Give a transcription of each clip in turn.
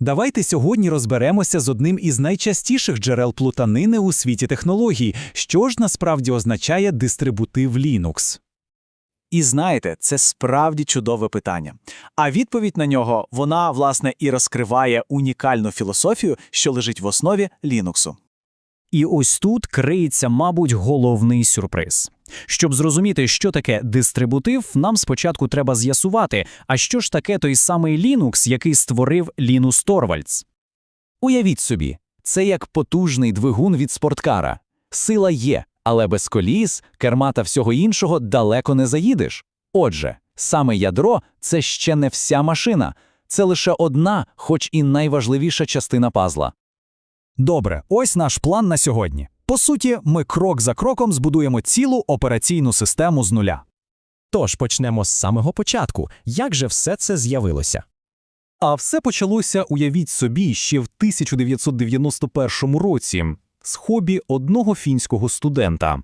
Давайте сьогодні розберемося з одним із найчастіших джерел плутанини у світі технологій, що ж насправді означає дистрибутив Linux. І знаєте, це справді чудове питання. А відповідь на нього вона, власне, і розкриває унікальну філософію, що лежить в основі Лінуксу. І ось тут криється, мабуть, головний сюрприз. Щоб зрозуміти, що таке дистрибутив, нам спочатку треба з'ясувати, а що ж таке той самий Linux, який створив Лінус Торвальдс. Уявіть собі, це як потужний двигун від спорткара. Сила є, але без коліс, керма та всього іншого далеко не заїдеш. Отже, саме ядро це ще не вся машина, це лише одна, хоч і найважливіша частина пазла. Добре, ось наш план на сьогодні. По суті, ми крок за кроком збудуємо цілу операційну систему з нуля. Тож почнемо з самого початку. Як же все це з'явилося? А все почалося, уявіть собі, ще в 1991 році з хобі одного фінського студента.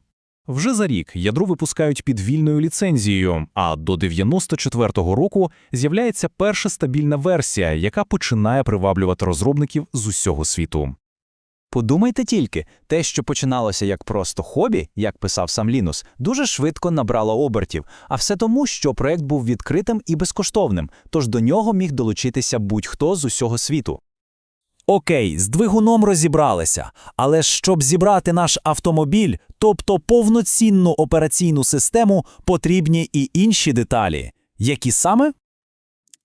Вже за рік ядро випускають під вільною ліцензією, а до 94-го року з'являється перша стабільна версія, яка починає приваблювати розробників з усього світу. Подумайте тільки, те, що починалося як просто хобі, як писав сам Лінус, дуже швидко набрало обертів, а все тому, що проект був відкритим і безкоштовним, тож до нього міг долучитися будь-хто з усього світу. Окей, з двигуном розібралися, але щоб зібрати наш автомобіль, тобто повноцінну операційну систему, потрібні і інші деталі. Які саме?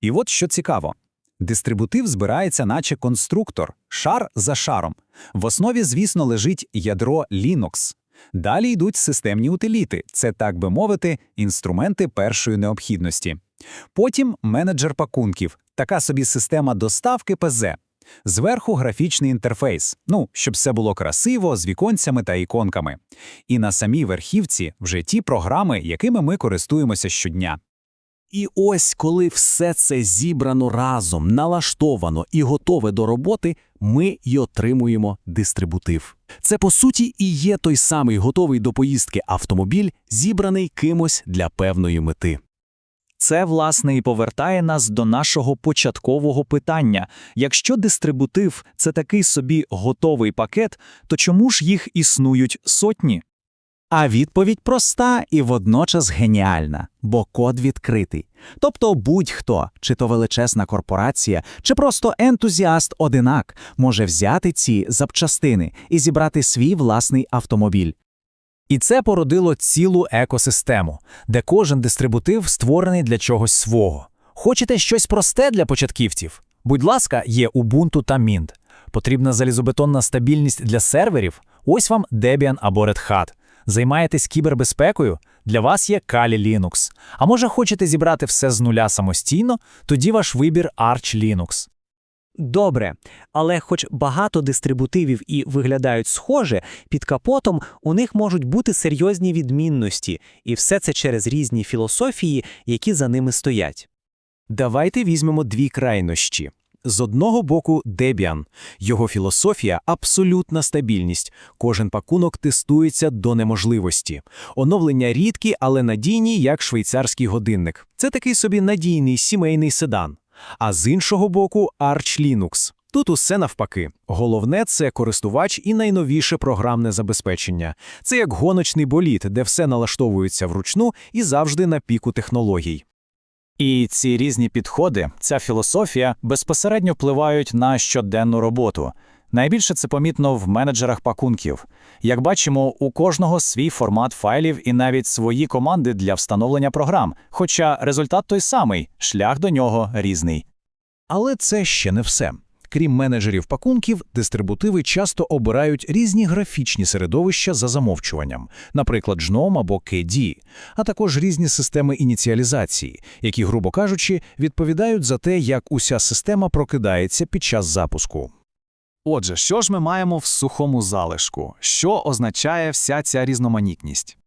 І от що цікаво. Дистрибутив збирається наче конструктор, шар за шаром. В основі, звісно, лежить ядро Linux. Далі йдуть системні утиліти, це, так би мовити, інструменти першої необхідності. Потім менеджер пакунків, така собі система доставки ПЗ. Зверху графічний інтерфейс, ну, щоб все було красиво, з віконцями та іконками. І на самій верхівці вже ті програми, якими ми користуємося щодня. І ось коли все це зібрано разом, налаштовано і готове до роботи, ми й отримуємо дистрибутив. Це по суті і є той самий готовий до поїздки автомобіль, зібраний кимось для певної мети. Це, власне, і повертає нас до нашого початкового питання. Якщо дистрибутив це такий собі готовий пакет, то чому ж їх існують сотні? А відповідь проста і водночас геніальна, бо код відкритий. Тобто будь-хто, чи то величезна корпорація, чи просто ентузіаст-одинак, може взяти ці запчастини і зібрати свій власний автомобіль. І це породило цілу екосистему, де кожен дистрибутив створений для чогось свого. Хочете щось просте для початківців? Будь ласка, є Ubuntu та Mint. Потрібна залізобетонна стабільність для серверів? Ось вам Debian або Red Hat. Займаєтесь кібербезпекою? Для вас є Kali Linux. А може хочете зібрати все з нуля самостійно? Тоді ваш вибір Arch Linux. Добре, але хоч багато дистрибутивів і виглядають схоже, під капотом у них можуть бути серйозні відмінності, і все це через різні філософії, які за ними стоять. Давайте візьмемо дві крайнощі. З одного боку Debian. Його філософія абсолютна стабільність. Кожен пакунок тестується до неможливості. Оновлення рідкі, але надійні, як швейцарський годинник. Це такий собі надійний сімейний седан. А з іншого боку Arch Linux. Тут усе навпаки. Головне це користувач і найновіше програмне забезпечення. Це як гоночний боліт, де все налаштовується вручну і завжди на піку технологій. І ці різні підходи, ця філософія безпосередньо впливають на щоденну роботу. Найбільше це помітно в менеджерах пакунків. Як бачимо, у кожного свій формат файлів і навіть свої команди для встановлення програм, хоча результат той самий, шлях до нього різний. Але це ще не все. Крім менеджерів пакунків, дистрибутиви часто обирають різні графічні середовища за замовчуванням, наприклад, GNOME або KDE, а також різні системи ініціалізації, які, грубо кажучи, відповідають за те, як уся система прокидається під час запуску. Отже, що ж ми маємо в сухому залишку? Що означає вся ця різноманітність?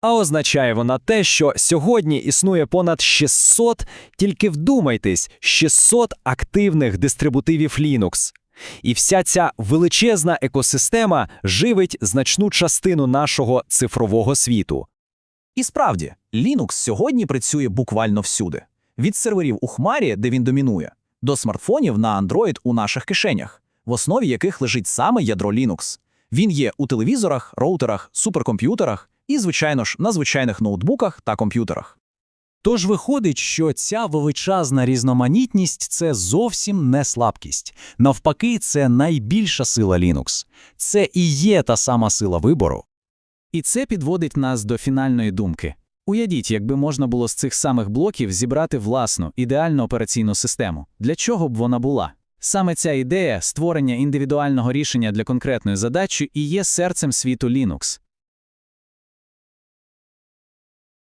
А означає вона те, що сьогодні існує понад 600, тільки вдумайтесь, 600 активних дистрибутивів Linux. І вся ця величезна екосистема живить значну частину нашого цифрового світу. І справді, Linux сьогодні працює буквально всюди. Від серверів у Хмарі, де він домінує, до смартфонів на Android у наших кишенях, в основі яких лежить саме ядро Linux. Він є у телевізорах, роутерах, суперкомп'ютерах і, звичайно ж, на звичайних ноутбуках та комп'ютерах. Тож виходить, що ця величезна різноманітність це зовсім не слабкість. Навпаки, це найбільша сила Linux. Це і є та сама сила вибору. І це підводить нас до фінальної думки. Уявіть, якби можна було з цих самих блоків зібрати власну, ідеальну операційну систему. Для чого б вона була? Саме ця ідея створення індивідуального рішення для конкретної задачі і є серцем світу Linux.